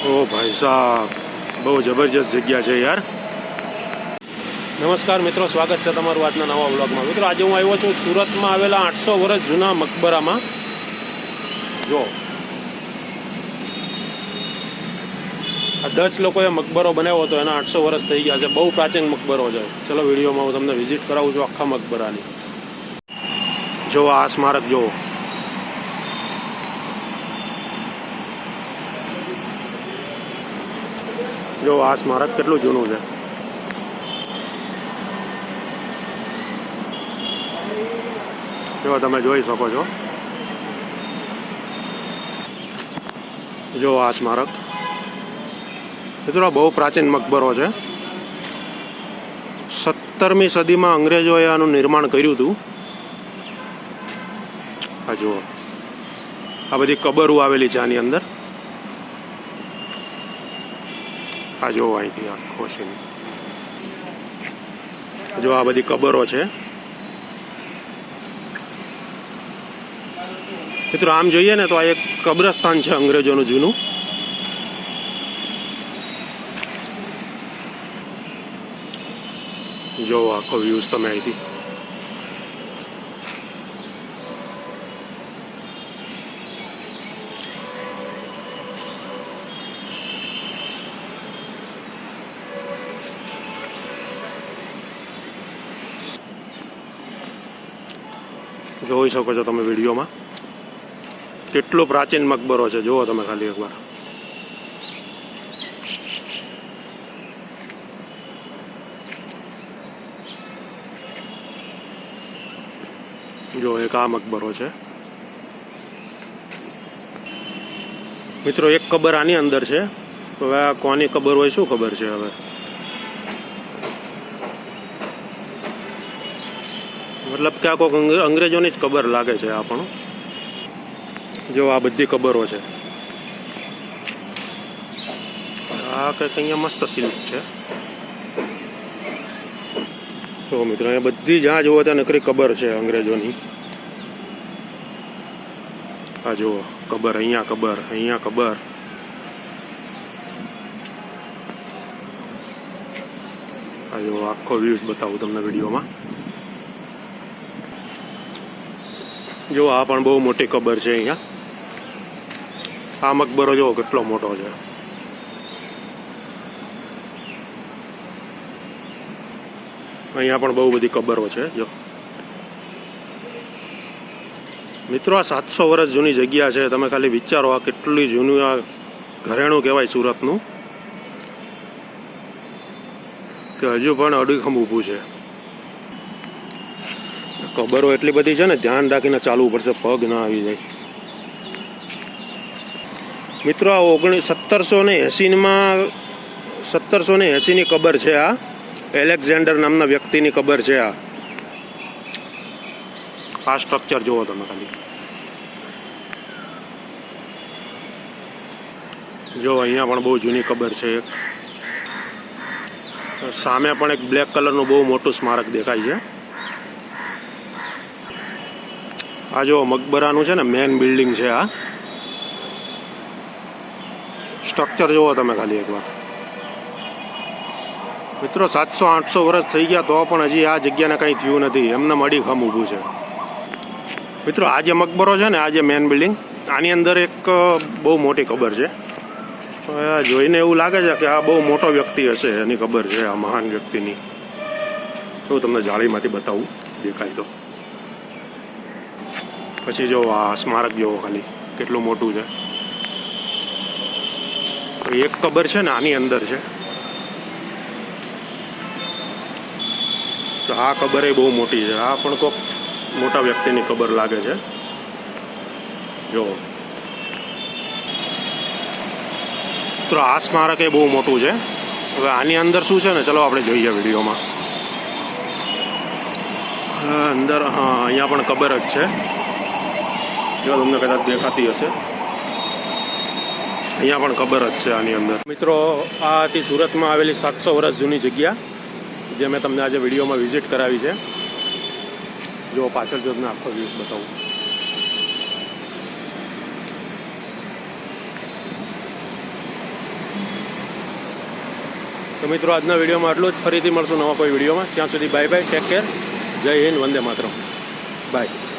ઓ ભાઈ સાહેબ બહુ જબરજસ્ત જગ્યા છે યાર. નમસ્કાર મિત્રો, સ્વાગત છે તમારું આજના નવા વ્લોગમાં. મિત્રો, આજે હું આવ્યો છું સુરતમાં આવેલા આઠસો વર્ષ જૂના મકબરામાં. જો. આ ડચ લોકોએ મકબરો બનાવ્યો હતો, એના આઠસો વર્ષ થઈ ગયા છે. બહુ પ્રાચીન મકબરો છે. ચલો, વિડીયોમાં હું તમને વિઝિટ કરાવું છું આખા મકબરાની. જો આ સ્મારક જુઓ જો આ સ્મારક કેટલું જૂનું છે? જો તમે જોઈ શકો છો. જો આ સ્મારક. મિત્રો બહુ પ્રાચીન મકબરો છે. સત્તરમી સદીમાં અંગ્રેજોએ આનું નિર્માણ કર્યું હતું. આ જુઓ. આ બધી કબરો આવેલી છે આની અંદર. આ જો અહીંથી આખો છે જો આ બધી કબરો છે. મિત્રો, આમ જોઈએ ને તો આ એક કબ્રસ્તાન છે અંગ્રેજોનું જૂનું. જો આખો વ્યૂઝ તમે અહીંથી જોઈ શકો છો તમે વિડીયોમાં. કેટલો પ્રાચીન મકબરો છે, જુઓ તમે ખાલી એકવાર. જો, એક આ મકબરો છે. મિત્રો, એક કબર આની અંદર છે. હવે આ કોની કબર હોય, શું ખબર છે હવે? મતલબ કે આ કોઈક અંગ્રેજોની જ કબર લાગે છે આ પણ. જો આ બધી કબરો છે. આ કંઈક અહીંયા મસ્ત શિલ્પ છે. તો મિત્રો, અહીંયા બધી જ્યાં જુઓ ત્યાં નકરી કબર છે અંગ્રેજોની. આ જુઓ, કબર, અહીંયા કબર અહીંયા કબર. આ જુઓ, આખો વ્યૂઝ બતાવું તમને વિડીયોમાં. જો આ પણ બહુ મોટી કબર છે અહીંયા. આ મકબરો જો કેટલો મોટો છે. અહીંયા પણ બહુ બધી કબરો છે, જો. મિત્રો, આ સાતસો વર્ષ જૂની જગ્યા છે. તમે ખાલી વિચારો આ કેટલી જૂનું, આ ઘરેણું કહેવાય સુરતનું. કે હજુ પણ અડીખમ ઊભું છે. કબરો એટલી બધી છે ને, ધ્યાન રાખીને ચાલવું પડશે, પગ ના આવી જાય. મિત્રો, આ ઓગણીસ સત્તરસો ને એંસીમાં સત્તરસો ને એંસીની કબર છે આ. એલેક્ઝાન્ડર નામના વ્યક્તિની કબર છે આ. આ સ્ટ્રક્ચર જુઓ તમે ખાલી. જો અહીંયા પણ બહુ જૂની કબર છે સામે પણ એક બ્લેક કલરનું બહુ મોટું સ્મારક દેખાય છે. આ જો મકબરાનું છે ને મેન બિલ્ડિંગ છે આ. સ્ટ્રક્ચર જુઓ તમે ખાલી એકવાર. મિત્રો, સાતસો, આઠસો વર્ષ થઈ ગયા તો પણ હજી આ જગ્યાને કંઈ થયું નથી. એમને મળી ખમ ઊભું છે. મિત્રો, આ જે મકબરો છે ને, આ જે મેન બિલ્ડિંગ આની અંદર એક બહુ મોટી ખબર છે. જોઈને એવું લાગે છે કે આ બહુ મોટો વ્યક્તિ હશે, એની ખબર છે આ મહાન વ્યક્તિની. હું તમને જાળીમાંથી બતાવું, દેખાય તો. પછી જો આ સ્મારક જેવો ખાલી, કેટલું મોટું છે. એક કબર છે ને આની અંદર છે. તો આ કબર એ બહુ મોટી છે. આ પણ કોઈક મોટા વ્યક્તિની કબર લાગે છે. જો. તો આ સ્મારક એ બહુ મોટું છે. હવે આની અંદર શું છે ને, ચલો આપણે જોઈએ વિડીયોમાં. અંદર, હા, અહીંયા પણ કબર જ છે. જો તમને કદાચ દેખાતી હશે. અહીંયા પણ ખબર જ છે આની અંદર. મિત્રો, આ હતી સુરતમાં આવેલી સાતસો વર્ષ જૂની જગ્યા, જે મેં તમને આજે વિડીયોમાં વિઝિટ કરાવી છે. જો પાછળ જો તમને આખો વ્યૂઝ બતાવું. તો મિત્રો, આજના વિડીયોમાં આટલું જ. ફરીથી મળશું નવા કોઈ વિડીયોમાં. ત્યાં સુધી બાય બાય ટેક કેર જય હિન્દ, વંદે માતરમ. બાય